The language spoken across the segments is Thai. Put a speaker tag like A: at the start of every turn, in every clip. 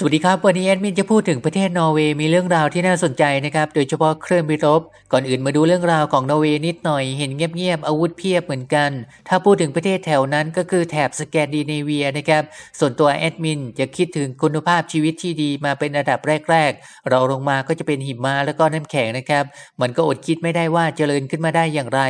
A: สวัสดีครับ วันนี้แอดมินจะพูดถึงประเทศนอร์เวย์มีเรื่องราวที่น่าสนใจนะครับ โดยเฉพาะเครื่องบินรบ ก่อนอื่นมาดูเรื่องราวของนอร์เวย์นิดหน่อย เห็นเงียบๆอาวุธเพียบเหมือนกัน ถ้าพูดถึงประเทศแถวนั้นก็คือแถบสแกนดิเนเวียนะครับ ส่วนตัวแอดมินจะคิดถึงคุณภาพชีวิตที่ดีมาเป็นระดับแรกๆ เราลงมาก็จะเป็นหิมะแล้วก็น้ำแข็งนะครับ มันก็อดคิดไม่ได้ว่าเจริญขึ้นมาได้อย่างไร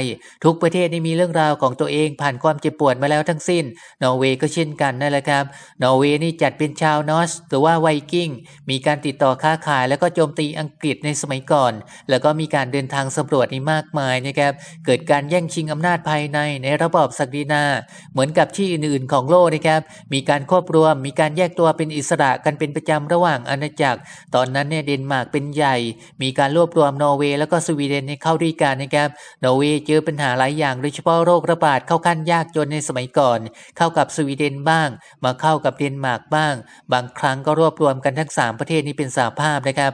A: ทุกประเทศนี่มีเรื่องราวของตัวเองผ่านความเจ็บปวดมาแล้วทั้งสิ้น นอร์เวย์ก็เช่นกันนั่นแหละครับ นอร์เวย์นี่จัดเป็นชาวนอสหรือว่าไวกิ้ง มีการติดต่อค้าขาย แล้วก็โจมตีอังกฤษในสมัยก่อน แล้วก็มีการเดินทางสำรวจนี่มากมายนะครับ เกิดการแย่งชิงอำนาจภายในในระบอบศักดินา เหมือนกับที่อื่นๆของโลกนะครับ มีการควบรวม มีการแยกตัวเป็นอิสระกันเป็นประจำระหว่างอาณาจักร ตอนนั้นเนี่ยเดนมาร์กเป็นใหญ่ มีการรวบรวมนอร์เวย์แล้วก็สวีเดนให้เข้าด้วยกันนะครับนอร์เวย์เจอปัญหาหลายอย่างโดยเฉพาะโรคระบาดเข้าขั้นยากจนในสมัยก่อน เข้ากับสวีเดนบ้าง มาเข้ากับเดนมาร์กบ้าง บางครั้งก็รวบรวมกันทั้ง 3 ประเทศนี้เป็นสหภาพนะครับ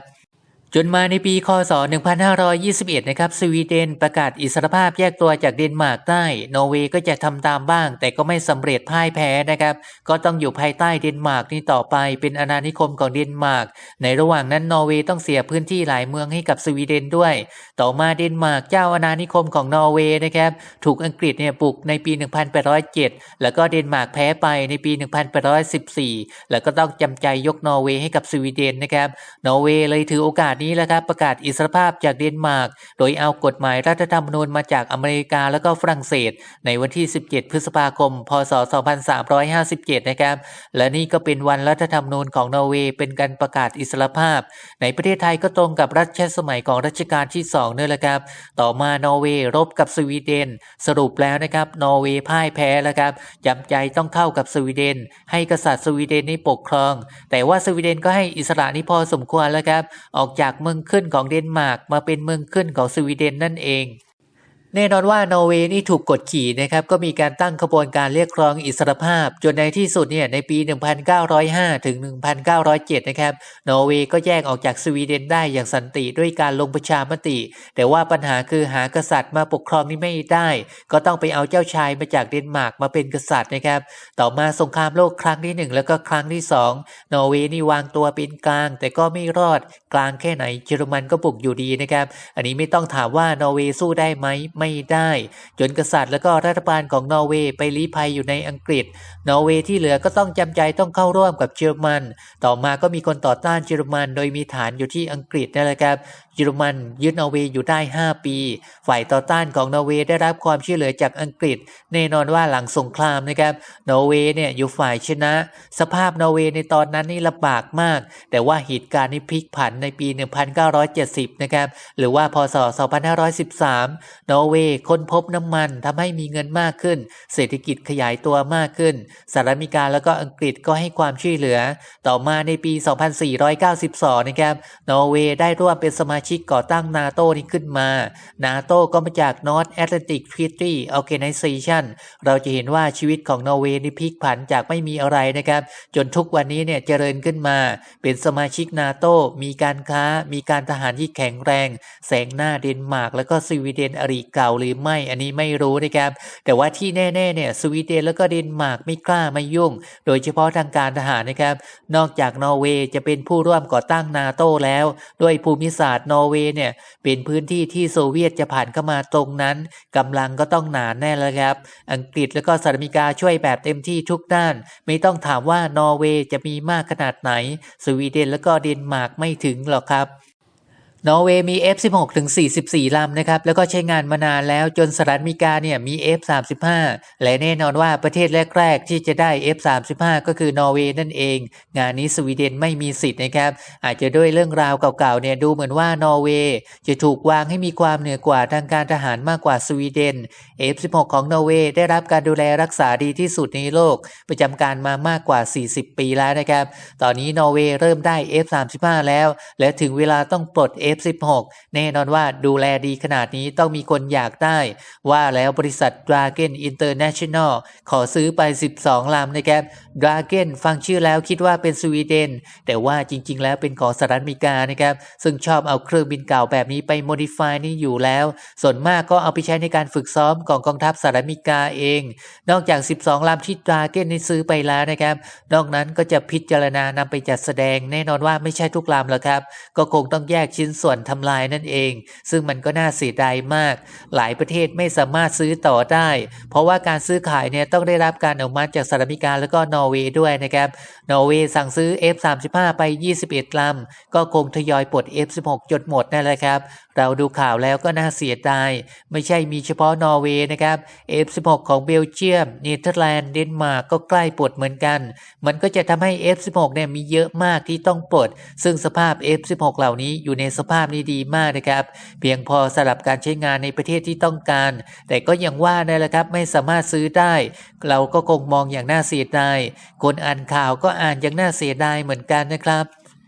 A: จนมาในปีคศ 1521 นะครับ สวีเดนประกาศอิสรภาพแยกตัวจากเดนมาร์กได้นอร์เวย์ก็จะทำตามบ้าง แต่ก็ไม่สำเร็จพ่ายแพ้นะครับ ก็ต้องอยู่ภายใต้เดนมาร์กนี้ต่อไป เป็นอาณานิคมของเดนมาร์ก ในระหว่างนั้นนอร์เวย์ต้องเสียพื้นที่หลายเมืองให้กับสวีเดนด้วย ต่อมาเดนมาร์กเจ้าอาณานิคมของนอร์เวย์นะครับ ถูกอังกฤษเนี่ยบุกในปี 1807 แล้วก็เดนมาร์กแพ้ไปในปี 1814 แล้วก็ต้องจำใจยกนอร์เวย์ให้กับสวีเดนนะครับ นอร์เวย์เลยถือโอกาสนี้แหละครับประกาศอิสรภาพจากเดนมาร์ก โดยเอากฎหมายรัฐธรรมนูญมาจากอเมริกาแล้วก็ฝรั่งเศส ในวันที่ 17 พฤษภาคม พศ 2357 นะครับ และนี่ก็เป็นวันรัฐธรรมนูญของนอร์เวย์เป็นการประกาศอิสรภาพ ในประเทศไทยก็ตรงกับรัชสมัยของรัชกาลที่2นี่แหละครับ ต่อมานอร์เวย์รบกับสวีเดน สรุปแล้วนะครับนอร์เวย์พ่ายแพ้แล้วครับจำใจต้องเข้ากับสวีเดน ให้กษัตริย์สวีเดนนี่ปกครอง แต่ว่าสวีเดนก็ให้อิสระนี่พอสมควรแล้วครับออกจากจากเมืองขึ้นของเดนมาร์กมาเป็นเมืองขึ้นของสวีเดนนั่นเอง แน่นอนว่า นอร์เวย์นี่ถูกกดขี่นะครับ ก็มีการตั้งขบวนการเรียกร้องอิสรภาพ จนในที่สุดเนี่ยในปี 1905 ถึง 1907 นะครับ นอร์เวย์ก็แยกออกจากสวีเดนได้อย่างสันติด้วยการลงประชามติ แต่ว่าปัญหาคือหากษัตริย์มาปกครองนี่ไม่ได้ ก็ต้องไปเอาเจ้าชายมาจากเดนมาร์กมาเป็นกษัตริย์นะครับ ต่อมาสงครามโลกครั้งที่ 1 แล้วก็ครั้งที่ 2 นอร์เวย์นี่วางตัวเป็นกลาง แต่ก็ไม่รอดกลางแค่ไหนเยอรมันก็บุกอยู่ดีนะครับ อันนี้ไม่ต้องถามว่านอร์เวย์สู้ได้ไหมไม่ได้ จนกษัตริย์แล้วก็รัฐบาลของนอร์เวย์ไปลี้ภัยอยู่ในอังกฤษ นอร์เวย์ที่เหลือก็ต้องจำใจต้องเข้าร่วมกับเยอรมัน ต่อมาก็มีคนต่อต้านเยอรมัน โดยมีฐานอยู่ที่อังกฤษนั่นแหละครับเยอรมันยึดนอร์เวย์อยู่ได้ 5 ปี ฝ่ายต่อต้านของนอร์เวย์ได้รับความช่วยเหลือจากอังกฤษ แน่นอนว่าหลังสงครามนะครับ นอร์เวย์เนี่ยอยู่ฝ่ายชนะ สภาพนอร์เวย์ในตอนนั้นนี่ลำบากมาก แต่ว่าเหตุการณ์นี้พลิกผันในปี 1970 นะครับ หรือว่าพศ 2513 นอร์เวย์ค้นพบน้ำมันทำให้มีเงินมากขึ้น เศรษฐกิจขยายตัวมากขึ้นสหรัฐอเมริกาแล้วก็อังกฤษก็ให้ความช่วยเหลือ ต่อมาในปี 2492 นะครับนอร์เวย์ได้ร่วมเป็นสมาชิกก่อตั้งนาโตนี้ขึ้นมา นาโตก็มาจาก North Atlantic Treaty Organization เราจะเห็นว่าชีวิตของนอร์เวย์นี่พลิกผันจากไม่มีอะไรนะครับ จนทุกวันนี้เนี่ยเจริญขึ้นมา เป็นสมาชิกนาโตมีการค้า มีการทหารที่แข็งแรง แสงหน้าเดนมาร์กแล้วก็สวีเดนอริเก่าหรือไม่ อันนี้ไม่รู้นะครับ แต่ว่าที่แน่ๆเนี่ยสวีเดนแล้วก็เดนมาร์กไม่กล้าไมายุ่ง โดยเฉพาะทางการทหารนะครับ นอกจากนอร์เวย์จะเป็นผู้ร่วมก่อตั้งนาโตแล้ว ด้วยภูมิศาสตร์นอร์เวย์เนี่ยเป็นพื้นที่ที่โซเวียตจะผ่านเข้ามาตรงนั้นกำลังก็ต้องหนาแน่แล้วครับ อังกฤษแล้วก็สหรัฐอเมริกาช่วยแบบเต็มที่ทุกด้าน ไม่ต้องถามว่านอร์เวย์จะมีมากขนาดไหน สวีเดนแล้วก็เดนมาร์กไม่ถึงหรอกครับ นอร์เวย์มี F16 ถึง 44 ลำนะครับ แล้วก็ใช้งานมานานแล้วจนสหรัฐอเมริกาเนี่ยมี F35 และแน่นอนว่าประเทศแรกๆ ที่จะได้ F35 ก็คือนอร์เวย์นั่นเอง งานนี้สวีเดนไม่มีสิทธิ์นะครับ อาจจะด้วยเรื่องราวเก่าๆเนี่ยดูเหมือนว่านอร์เวย์จะถูกวางให้มีความเหนือกว่าทางการทหารมากกว่าสวีเดน F16 ของนอร์เวย์ได้รับการดูแลรักษาดีที่สุดในโลก ประจำการมามากกว่า 40 ปีแล้วนะครับ ตอนนี้นอร์เวย์เริ่มได้ F35 แล้ว และถึงเวลาต้องปลด F16 แน่นอนว่าดูแลดีขนาดนี้ต้องมีคนอยากได้ ว่าแล้วบริษัท Dragon International ขอซื้อไป 12 ลำนะครับ Dragon ฟังชื่อแล้วคิดว่าเป็นสวีเดน แต่ว่าจริง ๆ แล้วเป็นของสหรัฐอเมริกานะครับ ซึ่งชอบเอาเครื่องบินเก่าแบบนี้ไป modify นี่อยู่แล้ว ส่วนมากก็เอาไปใช้ในการฝึกซ้อมของกองทัพสหรัฐอเมริกาเอง นอกจาก 12 ลำที่ Dragon นี่ซื้อไปแล้วนะครับ นอกนั้นก็จะพิจารณานำไปจัดแสดง แน่นอนว่าไม่ใช่ทุกลำแล้วครับ ก็คงต้องแยกชิ้นส่วนทำลายนั่นเอง ซึ่งมันก็น่าเสียดายมาก หลายประเทศไม่สามารถซื้อต่อได้ เพราะว่าการซื้อขายเนี่ยต้องได้รับการอนุมัติจากสหรัฐอเมริกาแล้วก็นอร์เวย์ด้วยนะครับ นอร์เวย์สั่งซื้อ F35 ไป 21ลำก็คงทยอยปลด F16 จนหมดนั่นแหละครับ เราดูข่าวแล้วก็น่าเสียดาย ไม่ใช่มีเฉพาะนอร์เวย์นะครับ F16 ของเบลเยียมเนเธอร์แลนด์เดนมาร์กก็ใกล้ปลดเหมือนกัน มันก็จะทำให้ F16 เนี่ยมีเยอะมากที่ต้องปลด ซึ่งสภาพ F16 เหล่านี้อยู่ในสภาพนี้ดีมากนะครับ เพียงพอสำหรับการใช้งานในประเทศที่ต้องการ แต่ก็ยังว่านั่นแหละครับไม่สามารถซื้อได้ เราก็คงมองอย่างน่าเสียดายคนอ่านข่าวก็อ่านอย่างน่าเสียดายเหมือนกันนะครับ